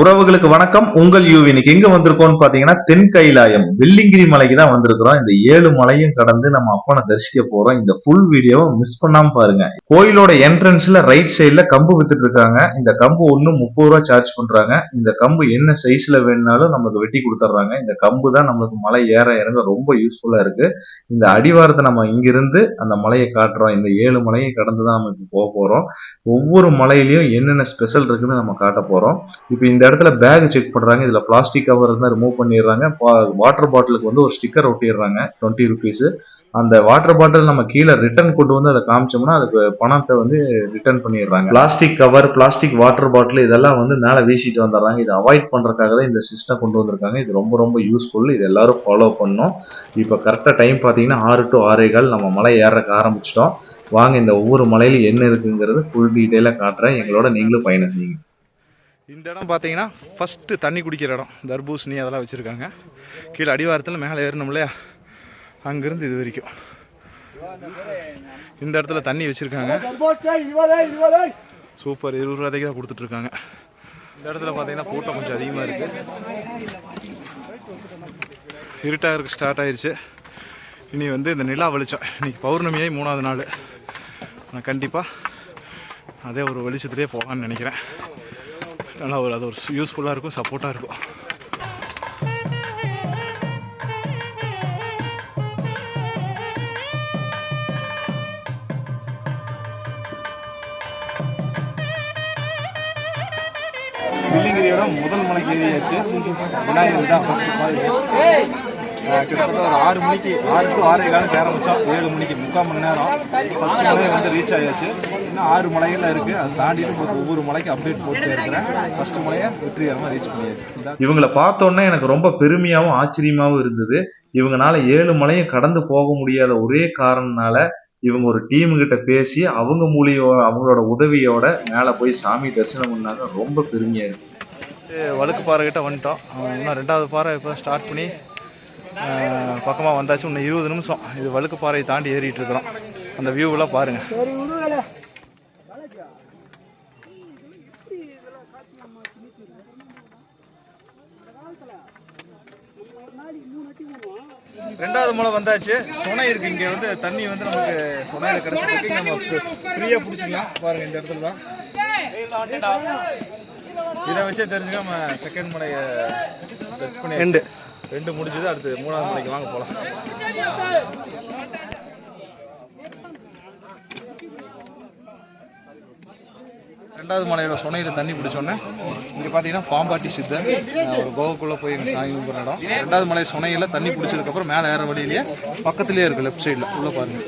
உறவுகளுக்கு வணக்கம். உங்கள் யூவி எங்க வந்திருக்கோம்னு பாத்தீங்கன்னா தென் கைலாயம் வெள்ளிங்கிரி மலைக்கு தான் வந்திருக்கிறோம். இந்த ஏழு மலையும் கடந்து நம்ம அப்பனை தரிசிக்க போறோம். இந்த ஃபுல் வீடியோவை மிஸ் பண்ணாம பாருங்க. கோயிலோட என்ட்ரன்ஸ்ல ரைட் சைட்ல கம்பு வித்துட்டு இருக்காங்க. இந்த கம்பு ஒண்ணு முப்பது ரூபா சார்ஜ் பண்றாங்க. இந்த கம்பு என்ன சைஸ்ல வேணும்னாலும் நமக்கு வெட்டி கொடுத்துட்றாங்க இந்த கம்பு தான் நம்மளுக்கு மலை ஏற இறங்க ரொம்ப யூஸ்ஃபுல்லா இருக்கு. இந்த அடிவாரத்தை நம்ம இங்கிருந்து அந்த மலையை காட்டுறோம். இந்த ஏழு மலையை கடந்து தான் நம்ம இப்போ போக போறோம். ஒவ்வொரு மலையிலயும் என்னென்ன ஸ்பெஷல் இருக்குன்னு நம்ம காட்ட போறோம். இப்போ இந்த இந்த இடத்துல பேக் செக் பண்றாங்க. இதுல பிளாஸ்டிக் கவர் இருந்தா ரிமூவ் பண்ணிடுறாங்க. வாட்டர் பாட்டிலுக்கு வந்து ஒரு ஸ்டிக்கர் ஒட்டிடுறாங்க. டுவெண்ட்டி ருபீஸ் அந்த வாட்டர் பாட்டில் நம்ம கீழே ரிட்டர்ன் கொண்டு வந்து அதை காமிச்சோம்னா அதுக்கு பணத்தை வந்து ரிட்டர்ன் பண்ணிடுறாங்க. Plastic cover plastic water bottle இதெல்லாம் வந்து மேலே வீசிட்டு வந்துடுறாங்க. இதை அவாய்ட் பண்ணுறதுக்காக தான் இந்த சிஸ்டம் கொண்டு வந்திருக்காங்க. இது ரொம்ப ரொம்ப யூஸ்ஃபுல் இது எல்லாரும் ஃபாலோ பண்ணோம் இப்போ கரெக்டாக டைம் பார்த்தீங்கன்னா ஆறு டு ஆறே கால் நம்ம மலை ஏறக்க ஆரம்பிச்சிட்டோம். வாங்க இந்த ஒவ்வொரு மலையிலும் என்ன இருக்குங்கிறது ஃபுல் டீட்டெயிலாக காட்டுறேன். எங்களோட நீங்களும் பயணம் செய்யுங்க இந்த இடம் பார்த்தீங்கன்னா ஃபஸ்ட்டு தண்ணி குடிக்கிற இடம். தர்பூசணி அதெல்லாம் வச்சுருக்காங்க. கீழே அடிவாரத்தில் மேலே ஏறணும் இல்லையா? அங்கேருந்து இது வரைக்கும். இந்த இடத்துல தண்ணி வச்சுருக்காங்க. சூப்பர். இருபது ரூபாய்க்கு தான் கொடுத்துட்ருக்காங்க. இந்த இடத்துல பார்த்தீங்கன்னா கூட்டம் கொஞ்சம் அதிகமாக இருக்குது இருட்டாக இருக்கு ஸ்டார்ட் ஆயிடுச்சு இனி வந்து இந்த நிலா வெளிச்சம். இன்னைக்கு பௌர்ணமியே மூணாவது நாள். நான் கண்டிப்பாக அதே ஒரு வெளிச்சத்துலேயே போகலான்னு நினைக்கிறேன். நல்லா ஒரு அது ஒரு யூஸ்ஃபுல்லாக இருக்கும் சப்போர்ட்டாக இருக்கும். வெள்ளிங்கிரியோட முதல் மலைக்கு ஏறியாச்சு விநாயகர் தான் மாதிரி கிட்டத்தட்ட ஒரு ஆறு மணிக்கு ஆறு டு ஆறே காலம் ஆரம்பிச்சோம். ஏழு மணிக்கு முக்கால் மணி நேரம். ஃபர்ஸ்ட் மலையை வந்து ரீச் ஆயாச்சு. இன்னும் ஆறு மலைகள் இருக்கு. அதை தாண்டிட்டு இப்போ ஒவ்வொரு மலைக்கு அப்டேட் போட்டு இருக்கிறேன். ஃபர்ஸ்ட் மலையை வெற்றிகரமாக ரீச் பண்ணியாச்சு. இவங்கள பார்த்தோன்னே எனக்கு ரொம்ப பெருமையாவும் ஆச்சரியமாவும் இருந்தது. இவங்கனால ஏழு மலையும் கடந்து போக முடியாத ஒரே காரணனால இவங்க ஒரு டீம் கிட்ட பேசி அவங்க மூலியோ அவங்களோட உதவியோட மேல போய் சாமி தரிசனம் பண்ணாங்க. ரொம்ப பெருமையா இருக்கு. வழுக்கு பாறை கிட்ட வந்துட்டோம். அவன் இன்னும் ரெண்டாவது பாறை இப்போ ஸ்டார்ட் பண்ணி பக்கமாக வந்தாச்சு இன்னும் இருபது நிமிஷம். இது வழுக்கு பாறையை தாண்டி ஏறிட்டு இருக்கிறோம். அந்த வியூவெல்லாம் பாருங்கள் ரெண்டாவது மலை வந்தாச்சு. சுனை இருக்கு. இங்க வந்து தண்ணி வந்து நமக்கு சுனையில கிடைச்சிருக்கு. நம்ம ஃப்ரீயா பிடிச்சிக்கலாம். பாருங்க இந்த இடத்துல தான். இதை வச்சே தெரிஞ்சுக்க நம்ம செகண்ட் மலையை டச் ரெண்டு முடிச்சது முடிஞ்சது அடுத்து மூணாவது மலைக்கு வாங்க போலாம். ரெண்டாவது மலையோட சுனையில தண்ணி பிடிச்சோன்னே இங்க பாத்தீங்கன்னா பாம்பாட்டி சித்தர் ஒரு கோவுக்குள்ள போய் எங்க சாமி கும்பிட்ற இடம். ரெண்டாவது மலை சுனையில தண்ணி பிடிச்சதுக்கு அப்புறம் மேலே ஏற வழியிலேயே பக்கத்துலேயே இருக்கு லெஃப்ட் சைடில் உள்ள பாருங்க.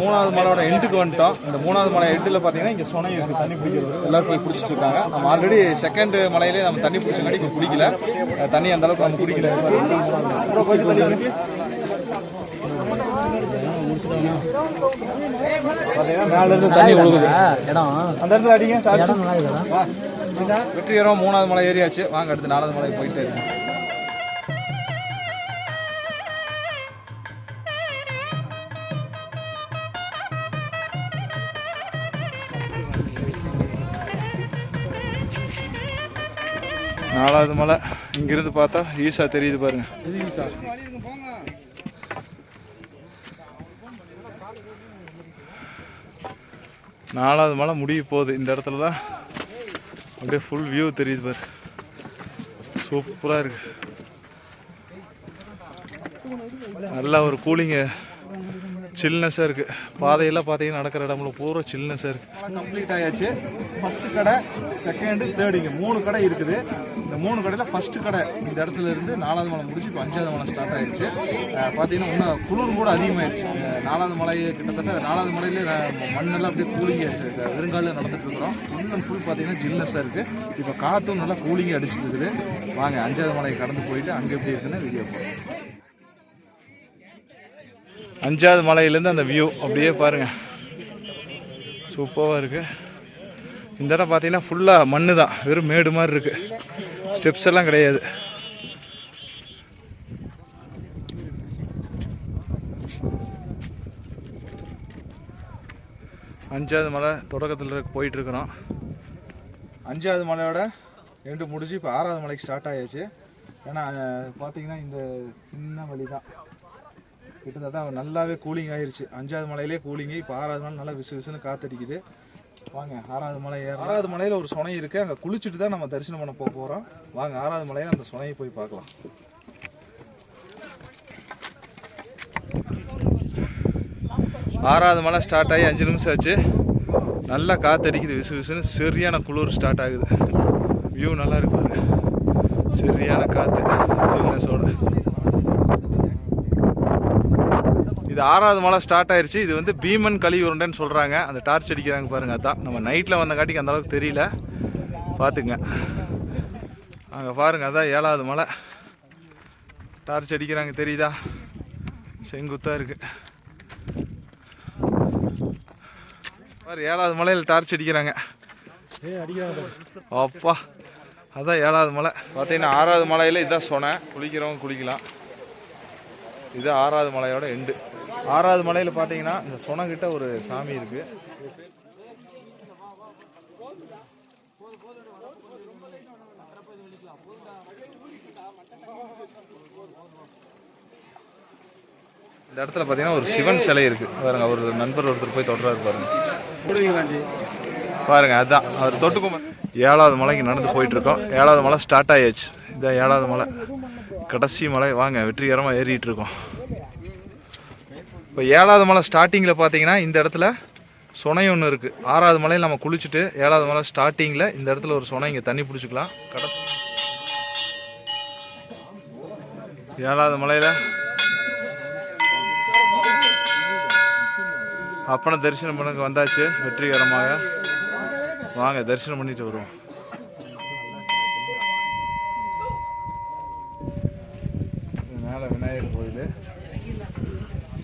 மூணாவது மலையோட எண்டுக்கு வந்துட்டோம். இந்த மூணாவது மலை எண்டில் பார்த்தீங்கன்னா இங்கே சுனை இருக்கு தண்ணி பிடிக்கிறது எல்லாரும் போய் பிடிச்சிட்டு இருக்காங்க. நம்ம ஆல்ரெடி செகண்ட் மலையிலே நம்ம தண்ணி பிடிச்சங்காட்டி இப்போ பிடிக்கல. தண்ணி அந்த அளவுக்கு நம்ம குடிக்கல. கொஞ்சம் தண்ணி மேல ஒழுகுது அந்த இடத்துல அடிங்க சார். வெற்றிகரம் மூணாவது மலை ஏறியாச்சு. வாங்க அடுத்து நாலாவது மலைக்கு போயிட்டே இருக்கோம். நாலாவது மலை. இங்கிருந்து பார்த்தா ஈஷா தெரியுது பாருங்க. நாலாவது மலை முடிய போகுது. இந்த இடத்துல தான் அப்படியே ஃபுல் வியூ தெரியுது பாரு. சூப்பராக இருக்கு. நல்லா ஒரு கூலிங்கு சில்னஸாக இருக்குது பாதையெல்லாம் பார்த்தீங்கன்னா நடக்கிற இடம்ல பூரா சில்னஸாக இருக்குது கம்ப்ளீட் ஆயாச்சு. ஃபர்ஸ்ட் கடை செகண்டு தேர்டு இங்கே மூணு கடை இருக்குது. இந்த மூணு கடையில் ஃபர்ஸ்ட் கடை இந்த இடத்துல இருந்து நாலாவது மலை முடிச்சு இப்போ அஞ்சாவது மலை ஸ்டார்ட் ஆயிடுச்சு பார்த்தீங்கன்னா இன்னும் குளிர் கூட அதிகமாயிருச்சு. இந்த நாலாவது மலை கிட்டத்தட்ட நாலாவது மலையிலே மண்ணெல்லாம் அப்படியே கூலிங் ஆயிடுச்சு வெறுங்காலில் நடந்துட்டு இருக்கிறோம். ஃபுல் அண்ட் ஃபுல் பார்த்தீங்கன்னா ஜில்னஸாக இருக்கு. இப்போ காற்றும் நல்லா கூலிங்காக அடிச்சிட்டு இருக்குது. வாங்க அஞ்சாவது மலையை கடந்து போயிட்டு அங்கே எப்படி இருக்குன்னு வீடியோ போகிறோம் அஞ்சாவது மலையிலேருந்து அந்த வியூ அப்படியே பாருங்கள் சூப்பராக இருக்குது இந்த இடம் பார்த்தீங்கன்னா ஃபுல்லாக மண்ணு தான் வெறும் மேடு மாதிரி இருக்குது ஸ்டெப்ஸ் எல்லாம் கிடையாது. அஞ்சாவது மலை தொடக்கத்தில் போயிட்டுருக்குறோம் அஞ்சாவது மலையோட ரெண்டு முடிஞ்சு இப்போ ஆறாவது மலைக்கு ஸ்டார்ட் ஆயாச்சு. ஏன்னா பார்த்தீங்கன்னா இந்த சின்ன வழி தான் கிட்டத்தட்ட நல்லாவே கூலிங் ஆயிடுச்சு அஞ்சாவது மலையிலே கூலிங்கு இப்போ ஆறாவது மலை நல்லா விசு விசுன்னு காத்தடிக்குது. வாங்க ஆறாவது மலை ஏற ஆறாவது மலையில் ஒரு சுனை இருக்குது அங்கே குளிச்சுட்டு தான் நம்ம தரிசனம் பண்ண போக போகிறோம் வாங்க ஆறாவது மலையில் அந்த சுனையை போய் பார்க்கலாம். ஆறாவது மலை ஸ்டார்ட் ஆகி அஞ்சு நிமிஷம் ஆச்சு. நல்லா காத்தடிக்குது விசு விசுன்னு. சரியான குளிர் ஸ்டார்ட் ஆகுது. வியூ நல்லா இருக்கு பாருங்க சரியான காற்று சில்னஸோட. இது ஆறாவது மலை ஸ்டார்ட் ஆயிருச்சு. இது வந்து பீமன் களி உருண்டைன்னு சொல்கிறாங்க அந்த டார்ச் அடிக்கிறாங்க பாருங்க அதான். நம்ம நைட்டில் வந்த காட்டிக்கு அந்த அளவுக்கு தெரியல. பார்த்துங்க அங்கே பாருங்க அதான் ஏழாவது மலை. டார்ச் அடிக்கிறாங்க தெரியுதா? செங்குத்தாக இருக்குது பாரு ஏழாவது மலையில் டார்ச் அடிக்கிறாங்க. அப்பா அதான் ஏழாவது மலை. பார்த்தீங்கன்னா ஆறாவது மலையில் இதான் சொன்னேன். குளிக்கிறவங்க குளிக்கலாம். இது ஆறாவது மலையோட எண்டு ஆறாவது மலையில் பார்த்தீங்கன்னா இந்த சுனங்கிட்ட ஒரு சாமி இருக்கு. இந்த இடத்துல பார்த்தீங்கன்னா ஒரு சிவன் சிலை இருக்கு. பாருங்க அவர் நண்பர் ஒருத்தர் போய் தொடுறாரு பாருங்க. பாருங்க அதுதான் அவர் தொட்டுக்கும் ஏழாவது மலைக்கு நடந்து போயிட்டு இருக்கோம் ஏழாவது மலை ஸ்டார்ட் ஆயாச்சு. இதான் ஏழாவது மலை. கடைசி மலை. வாங்க வெற்றிகரமாக ஏறிட்டு இருக்கோம் இப்போ ஏழாவது மலை ஸ்டார்டிங்கில் பார்த்தீங்கன்னா இந்த இடத்துல சுனை ஒன்று இருக்குது ஆறாவது மலையில் நம்ம குளிச்சுட்டு ஏழாவது மலை ஸ்டார்டிங்கில் இந்த இடத்துல ஒரு சுனை இங்கே தண்ணி பிடிச்சிக்கலாம். கடை ஏழாவது மலையில் அப்பனை தரிசனம் பண்ண வந்தாச்சு. வெற்றிகரமாக. வாங்க தரிசனம் பண்ணிட்டு வருவோம். மேலே விநாயகர் கோயில்.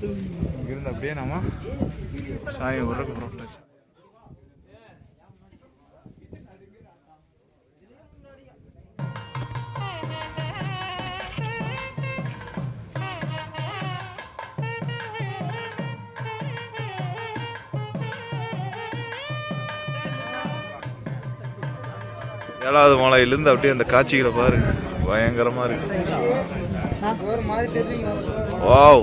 இங்கிருந்து அப்படியே நம்ம சாமி உறக்கு புறப்பட்டாச்சு ஏழாவது மலையிலேருந்து அப்படியே அந்த காட்சிகளை பாருங்க. பயங்கரமா இருக்கு. வாவ்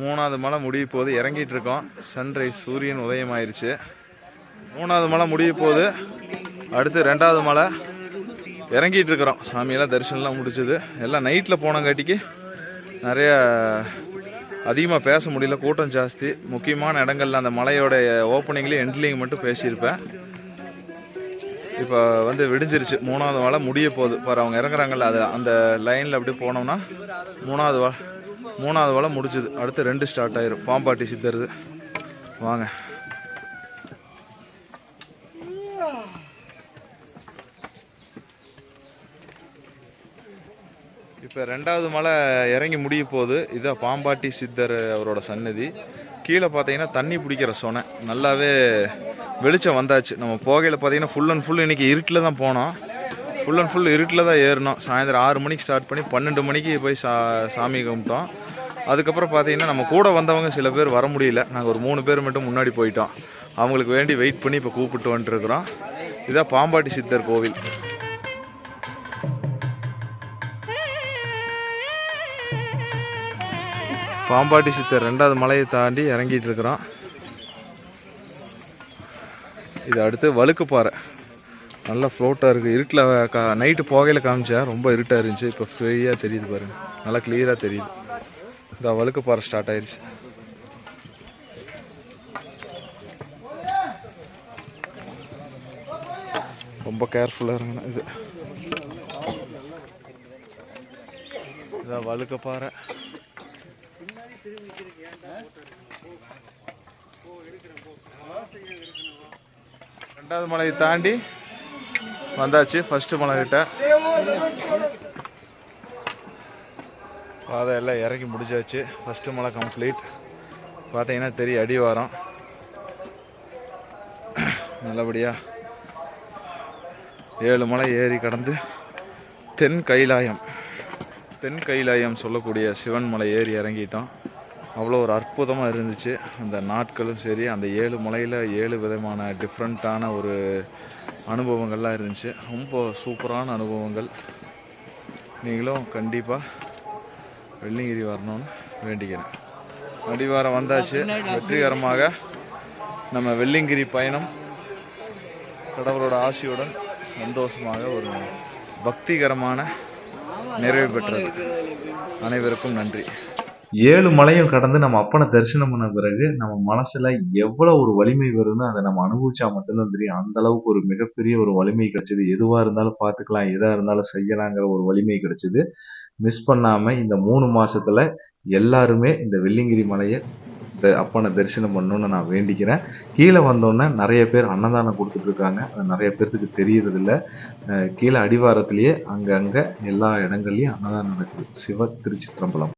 மூணாவது மலை முடிய போது இறங்கிட்டு இருக்கோம். சன்ரைஸ் சூரியன் உதயமாயிருச்சு. மூணாவது மலை முடிய போது அடுத்து ரெண்டாவது மலை இறங்கிட்டு இருக்கிறோம். சாமியெல்லாம் தரிசனம்லாம் முடிச்சது எல்லாம் நைட்டில் போனங்காட்டிக்கு நிறைய அதிகமாக பேச முடியல கூட்டம் ஜாஸ்தி. முக்கியமான இடங்கள்ல அந்த மலையோட ஓப்பனிங்லேயும் எண்ட்லேயும் மட்டும் பேசியிருப்பேன். இப்போ வந்து விடிஞ்சிருச்சு. மூணாவது மலை முடிய போகுது. பாரு அவங்க இறங்குறாங்கல்ல அது அந்த லைனில் அப்படியே போனோம்னா மூணாவது வா மூணாவது வலை முடிச்சுது அடுத்து ரெண்டு ஸ்டார்ட் ஆயிரும். பாம்பாட்டி சித்தருது. வாங்க. இப்போ ரெண்டாவது மலை இறங்கி முடிய போகுது. இதான் பாம்பாட்டி சித்தர் அவரோட சன்னதி கீழே பார்த்தீங்கன்னா தண்ணி பிடிக்கிற சொனை. நல்லாவே வெளிச்சம் வந்தாச்சு. நம்ம போகையில் பார்த்தீங்கன்னா ஃபுல் அண்ட் ஃபுல் இன்றைக்கி இருட்டில் தான் போனோம். ஃபுல் அண்ட் ஃபுல் இருட்டில் தான் ஏறினோம். சாயந்தரம் ஆறு மணிக்கு ஸ்டார்ட் பண்ணி பன்னெண்டு மணிக்கு போய் சா சாமி கும்பிட்டோம். அதுக்கப்புறம் பார்த்தீங்கன்னா நம்ம கூட வந்தவங்க சில பேர் வர முடியல. நாங்கள் ஒரு மூணு பேர் மட்டும் முன்னாடி போயிட்டோம். அவங்களுக்கு வேண்டி வெயிட் பண்ணி இப்போ கூப்பிட்டு வந்துட்டுருக்குறோம் இதான் பாம்பாட்டி சித்தர் கோவில். பாம்பாட்டி சித்தர் ரெண்டாவது மலையை தாண்டி இறங்கிட்டு இருக்கிறோம் இது அடுத்து வழுக்குப்பாறை நல்லா ஃப்ளோட்டாக இருக்குது இருட்டில் கா நைட்டு போகையில் காமிச்சேன் ரொம்ப இருட்டாக இருந்துச்சு. இப்போ ஃப்ரீயாக தெரியுது பாருங்க. நல்லா கிளியராக தெரியுது. இந்த வழுக்குப்பாறை ஸ்டார்ட் ஆயிடுச்சு ரொம்ப கேர்ஃபுல்லாக இருங்கண்ணா இது. இதான் வழுக்குப்பாறை ரெண்டாவது மலையை தாண்டி வந்தாச்சு ஃபர்ஸ்ட் மலை கிட்ட. பாதை எல்லாம் இறக்கி முடிச்சாச்சு. ஃபர்ஸ்ட் மலை கம்ப்ளீட் பார்த்தீங்கன்னா தெரியும் அடிவாரம் நல்லபடியாக ஏழு மலை ஏறி கடந்து தென் கைலாயம். தென் கைலாயம் சொல்லக்கூடிய சிவன் மலை ஏறி இறங்கிட்டோம். அவ்வளோ ஒரு அற்புதமாக இருந்துச்சு. அந்த நாட்களும் சரி அந்த ஏழு மலையில் ஏழு விதமான டிஃப்ரெண்ட்டான ஒரு அனுபவங்கள்லாம் இருந்துச்சு. ரொம்ப சூப்பரான அனுபவங்கள். நீங்களும் கண்டிப்பாக வெள்ளிங்கிரி வரணும்னு வேண்டிக்கிறேன். அடிவாரம் வந்தாச்சு. வெற்றிகரமாக நம்ம வெள்ளிங்கிரி பயணம் கடவுளோட ஆசியுடன் சந்தோஷமாக ஒரு பக்திகரமான நிறைவு பெற்றது. அனைவருக்கும் நன்றி. ஏழு மலையும் கடந்து நம்ம அப்பனை தரிசனம் பண்ண பிறகு நம்ம மனசுல எவ்வளவு ஒரு வலிமை வரும்னு அதை நம்ம அனுபவிச்சா மட்டும்தான் தெரியும். அந்த அளவுக்கு ஒரு மிகப்பெரிய ஒரு வலிமை கிடைச்சது. எதுவா இருந்தாலும் பார்த்துக்கலாம் எதா இருந்தாலும் செய்யலாங்கிற ஒரு வலிமை கிடைச்சது. மிஸ் பண்ணாம இந்த மூணு மாசத்துல எல்லாருமே இந்த வெள்ளிங்கிரி மலையை இந்த அப்பனை தரிசனம் பண்ணணும்னு நான் வேண்டிக்கிறேன். கீழே வந்தோன்னே நிறைய பேர் அன்னதானம் கொடுத்துட்டு இருக்காங்க. அது நிறைய பேர்த்துக்கு தெரியறதில்ல. அஹ் கீழே அடிவாரத்திலேயே அங்கங்கே எல்லா இடங்கள்லையும் அன்னதானம் நடக்குது. சிவ திருச்சிற்றம்பலம்.